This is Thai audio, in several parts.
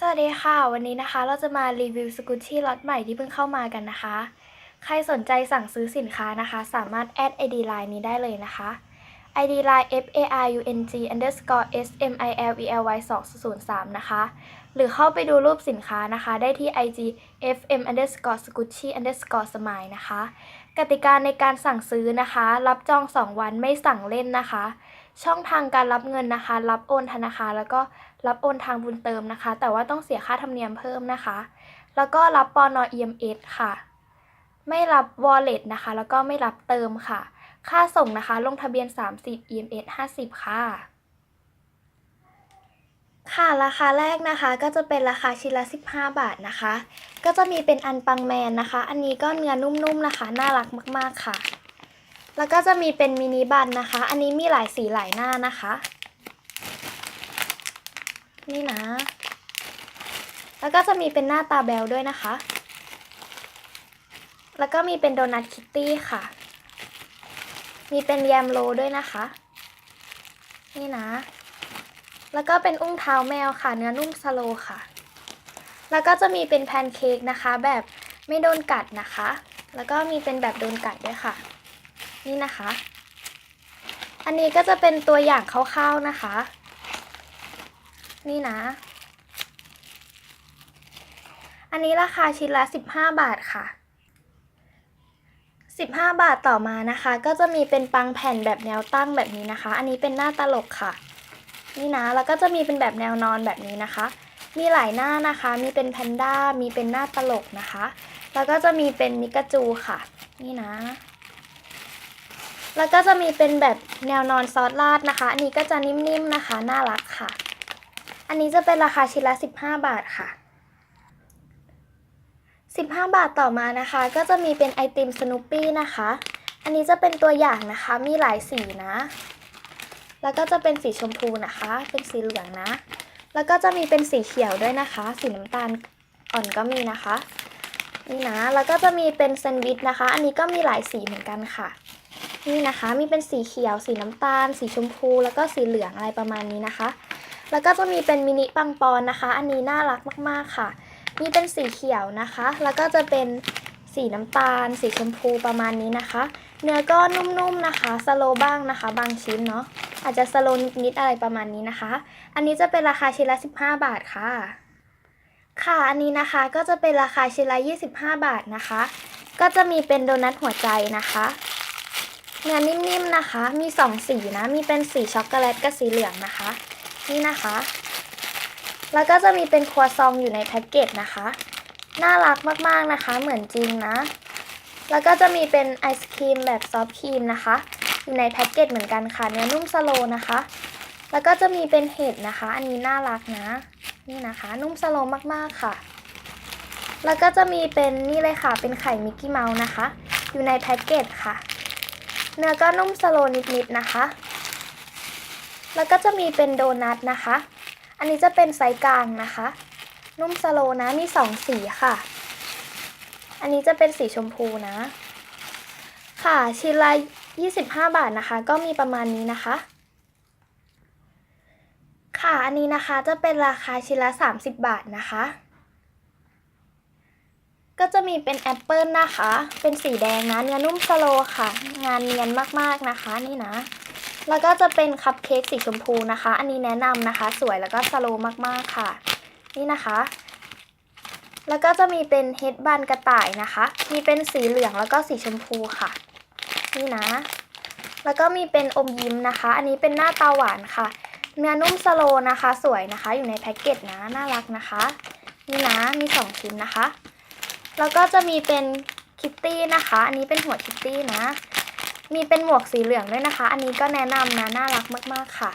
สวัสดีค่ะ วันนี้นะคะเราจะมารีวิวสกูตชี่ล็อตใหม่ที่เพิ่งเข้ามากันนะคะ ใครสนใจสั่งซื้อสินค้านะคะ สามารถแอด ID Line นี้ได้เลยนะคะ ID Line f a r u n g underscore s m i l e l y 2 0 3นะคะ หรือเข้าไปดูรูปสินค้านะคะ ได้ที่ IG fm underscore scucci underscore smile นะคะ กติกาในการสั่งซื้อนะคะ รับจอง 2 วันไม่สั่งเล่นนะคะ ช่องทางการรับเงินนะคะ รับโอนธนาคารแล้วก็รับโอนทางบุญเติมนะคะ แต่ว่าต้องเสียค่าธรรมเนียมเพิ่มนะคะ แล้วก็รับปอนอ EMS ค่ะ ไม่รับ Wallet นะคะ แล้วก็ไม่รับเติมค่ะ ค่าส่งนะคะ ลงทะเบียน 30 EMS 50 ค่ะ ค่ะราคาแรกนะคะ ก็จะเป็นราคาชิ้นละ 15 บาทนะคะ ก็จะมีเป็นอันปังแมนนะคะ อันนี้ก็เนื้อนุ่มๆนะคะ น่ารักมากๆค่ะ แล้วก็จะมีเป็นมินิบันนะคะ อันนี้มีหลายสีหลายหน้านะคะ นี่นะ แล้วก็จะมีเป็นหน้าตาแบลด้วยนะคะ แล้วก็มีเป็นโดนัทคิตตี้ค่ะ มีเป็นแยมโลด้วยนะคะ นี่นะ แล้วก็เป็นอุ้งเท้าแมวค่ะ เนื้อนุ่มสโลค่ะ แล้วก็จะมีเป็นแพนเค้กนะคะ แบบไม่โดนกัดนะคะ แล้วก็มีเป็นแบบโดนกัดด้วยค่ะ นี่นะคะ อันนี้ก็จะเป็นตัวอย่างคร่าวๆนะคะ นี่นะ อันนี้ราคาชิ้นละ 15 บาทค่ะ 15 บาทต่อมานะคะ ก็จะมีเป็นปังแผ่นแบบแนวตั้งแบบนี้นะคะ อันนี้เป็นหน้าตลกค่ะ นี่นะ แล้วก็จะมีเป็นแบบแนวนอนแบบนี้นะคะ มีหลายหน้านะคะ มีเป็นแพนด้า มีเป็นหน้าตลกนะคะ แล้วก็จะมีเป็นนิกาจูค่ะ นี่นะ แล้วก็จะมีเป็นแบบแนวนอนซอสราดนะคะ อันนี้ก็จะนิ่มๆนะคะ น่ารักค่ะ อันนี้จะเป็นราคาชิ้นละ 15 บาทค่ะ 15 บาทต่อมานะคะ ก็จะมีเป็นไอติมสนุปปี้นะคะ อันนี้จะเป็นตัวอย่างนะคะ มีหลายสีนะ แล้วก็จะเป็นสีชมพูนะคะ เป็นสีเหลืองนะ แล้วก็จะมีเป็นสีเขียวด้วยนะคะ สีน้ำตาลอ่อนก็มีนะคะ นี่นะ แล้วก็จะมีเป็นแซนด์วิชนะคะ อันนี้ก็มีหลายสีเหมือนกันค่ะ นี่นะคะมีเป็นสีเขียว สีน้ำตาล สีชมพู แล้วก็สีเหลืองอะไรประมาณนี้นะคะ แล้วก็จะมีเป็นมินิปังปอนนะคะ อันนี้น่ารักมาก ๆค่ะ มีเป็นสีเขียวนะคะ แล้วก็จะเป็นสีน้ำตาล สีชมพูประมาณนี้นะคะ เนื้อก็นุ่มๆนะคะ สโลบ้างนะคะ บางชิ้นเนาะ อาจจะสโลนิดๆอะไรประมาณนี้นะคะ อันนี้จะเป็นราคาชิ้นละ 15 บาทค่ะ ค่ะ อันนี้นะคะก็จะเป็นราคาชิ้นละ 25 บาทนะคะ ก็จะมีเป็นโดนัทหัวใจนะคะ เนื้อนิ่มๆนะคะ มี2สีนะ มีเป็นสีช็อกโกแลตกับสีเหลืองนะคะ นี่นะคะ แล้วก็จะมีเป็นครัวซองอยู่ในแพ็กเกจนะคะ น่ารักมากๆนะคะ เหมือนจริงนะ แล้วก็จะมีเป็นไอศครีมแบบซอฟต์ครีมนะคะ อยู่ในแพ็กเกจเหมือนกันค่ะ เนื้อนุ่มสโลนะคะ แล้วก็จะมีเป็นเห็ดนะคะ อันนี้น่ารักนะ นี่นะคะ นุ่มสโลมากๆค่ะ แล้วก็จะมีเป็นนี่เลยค่ะ เป็นไข่มิกกี้เมาส์นะคะ อยู่ในแพ็กเกจค่ะ เนื้อก็นุ่มสโลนิดๆนะคะ แล้วก็จะมีเป็นโดนัทนะคะ อันนี้จะเป็นไซส์กลางนะคะ นุ่มสโลนะ มีสองสีค่ะ อันนี้จะเป็นสีชมพูนะ ค่ะชิ้นละ25 บาทนะคะ ก็มีประมาณนี้นะคะ ค่ะ อันนี้นะคะจะเป็นราคาชิ้นละ 30 บาทนะคะ ก็จะมีเป็นแอปเปิลนะคะ เป็นสีแดงนะเนื้อนุ่มสโลค่ะ งานเนียนมากๆนะคะนี่นะ แล้วก็จะเป็นคัพเค้กสีชมพูนะคะ อันนี้แนะนำนะคะ สวยแล้วก็สโลมากๆค่ะ นี่นะคะ แล้วก็จะมีเป็นเฮดบันกระต่ายนะคะ มีเป็นสีเหลืองแล้วก็สีชมพูค่ะ นี่นะ แล้วก็มีเป็นอมยิ้มนะคะ อันนี้เป็นหน้าตาหวานค่ะ เนื้อนุ่มสโลนะคะ สวยนะคะ อยู่ในแพ็กเกจนะ น่ารักนะคะ นี่นะ มีสองชิ้นนะคะ แล้วก็จะมีเป็นคิตตี้นะคะ อันนี้เป็นหัวคิตตี้นะ มีเป็นหมวกสีเหลืองด้วยนะคะ อันนี้ก็แนะนำนะ น่ารักมากๆค่ะ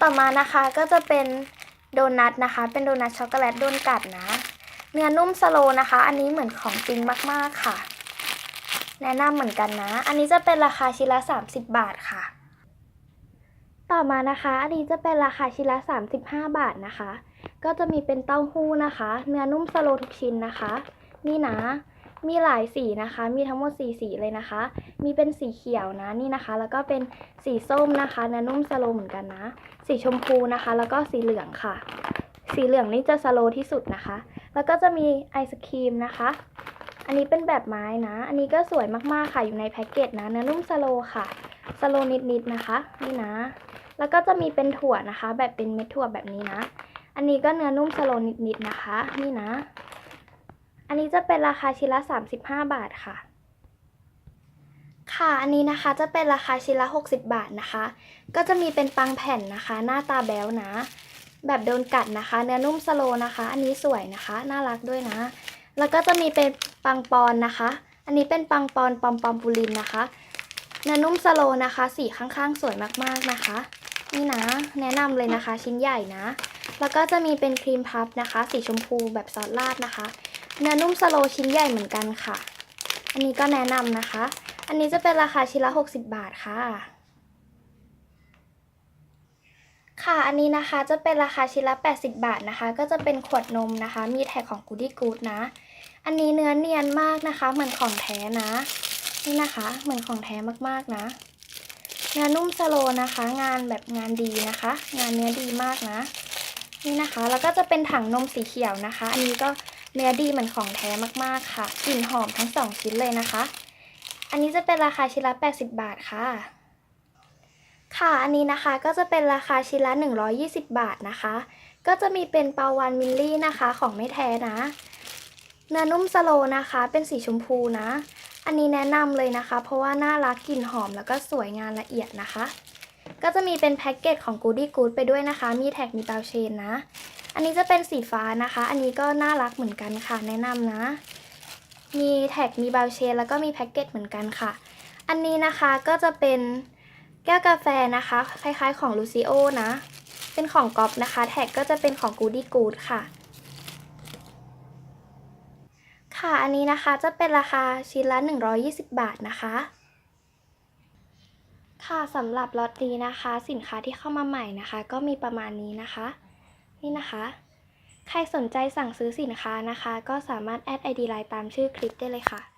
ต่อมานะคะก็จะเป็นโดนัทนะคะ เป็นโดนัทช็อกโกแลตโดนกัดนะ เนื้อนุ่มสโลนะคะ อันนี้เหมือนของจริงมากๆค่ะ แนะนำเหมือนกันนะ อันนี้จะเป็นราคาชิ้นละ 30 บาทค่ะ ต่อมานะคะ อันนี้จะเป็นราคาชิ้นละ 35 บาทนะคะ ก็จะมีเป็นเต้าหู้นะคะ เนื้อนุ่มสโลทุกชิ้นนะคะ นี่นะ มีหลายสีนะคะ มีทั้งหมดสีสีเลยนะคะ มีเป็นสีเขียวนะนี่นะคะ แล้วก็เป็นสีส้มนะคะเนื้อนุ่มสโลเหมือนกันนะ สีชมพูนะคะ แล้วก็สีเหลืองค่ะ สีเหลืองนี่จะสโลที่สุดนะคะ แล้วก็จะมีไอศครีมนะคะอันนี้เป็นแบบไม้นะ อันนี้ก็สวยมากๆค่ะอยู่ในแพ็กเกจนะเนื้อนุ่มสโลค่ะ สโลนิดๆนะคะ นี่นะ แล้วก็จะมีเป็นถั่วนะคะ แบบเป็นเม็ดถั่วแบบนี้นะ อันนี้ก็เนื้อนุ่มสโลนิดๆนะคะ นี่นะ อันนี้จะเป็นราคาชิ้นละ 35 บาทค่ะ ค่ะ อันนี้นะคะจะเป็นราคาชิ้นละ 60 บาทนะคะ ก็จะมีเป็นปังแผ่นนะคะ หน้าตาแบ๊วนะ แบบโดนกัดนะคะ เนื้อนุ่มสโลนะคะ อันนี้สวยนะคะ น่ารักด้วยนะ แล้วก็จะมีเป็นปังปอนนะคะ อันนี้เป็นปังปอนปอมปอมปูลินนะคะ เนื้อนุ่มสโลนะคะ สีข้างๆ สวยมากๆนะคะ นี่นะ แนะนำเลยนะคะ ชิ้นใหญ่นะ แล้วก็จะมีเป็นครีมพับนะคะ สีชมพูแบบซอสราดนะคะ เนื้อนุ่มสโลชิ้นใหญ่เหมือนกันค่ะ อันนี้ก็แนะนำนะคะ อันนี้จะเป็นราคาชิ้นละ 60 บาทค่ะ ค่ะ อันนี้นะคะจะเป็นราคาชิ้นละ 80 บาทนะคะ ก็จะเป็นขวดนมนะคะ มีแท็กของ Goody Good นะ อันนี้เนื้อเนียนมากนะคะ เหมือนของแท้นะ นี่นะคะ เหมือนของแท้มากๆนะเนื้อนุ่มสโลนะคะ งานแบบงานดีนะคะ งานเนื้อดีมากนะ นี่นะคะ แล้วก็จะเป็นถังนมสีเขียวนะคะ อันนี้ก็ เนื้อดีเหมือนของแท้มากๆค่ะ กลิ่นหอมทั้งสองชิ้นเลยนะคะ อันนี้จะเป็นราคาชิ้นละ 80 บาทค่ะ ค่ะอันนี้นะคะก็จะเป็นราคาชิ้นละ 120 บาทนะคะ ก็จะมีเป็นปาวานมิลลี่นะคะของไม่แท้นะ เนื้อนุ่มสโลนะคะ เป็นสีชมพูนะ อันนี้แนะนำเลยนะคะ เพราะว่าน่ารักกลิ่นหอมแล้วก็สวยงานละเอียดนะคะ ก็จะมีเป็นแพ็กเกจของ Goody Good ไปด้วยนะคะ มีแท็กมีเตาเชนนะ อันนี้จะเป็นสีฟ้านะคะ อันนี้ก็น่ารักเหมือนกันค่ะ แนะนำนะ มีแท็กมีเบลเชนแล้วก็มีแพ็กเกจเหมือนกันค่ะ อันนี้นะคะก็จะเป็นแก้วกาแฟนะคะ คล้ายๆของลูซิโอนะ เป็นของก๊อปนะคะ แท็กก็จะเป็นของ Goody Good ค่ะ ค่ะอันนี้นะคะจะเป็นราคาชิ้นละ 120 บาทนะคะค่ะสำหรับล็อตนี้นะคะ สินค้าที่เข้ามาใหม่นะคะ ก็มีประมาณนี้นะคะ นี่นะคะ ใครสนใจสั่งซื้อสินค้านะคะ ก็สามารถแอด ID ไลน์ตามชื่อคลิปได้เลยค่ะ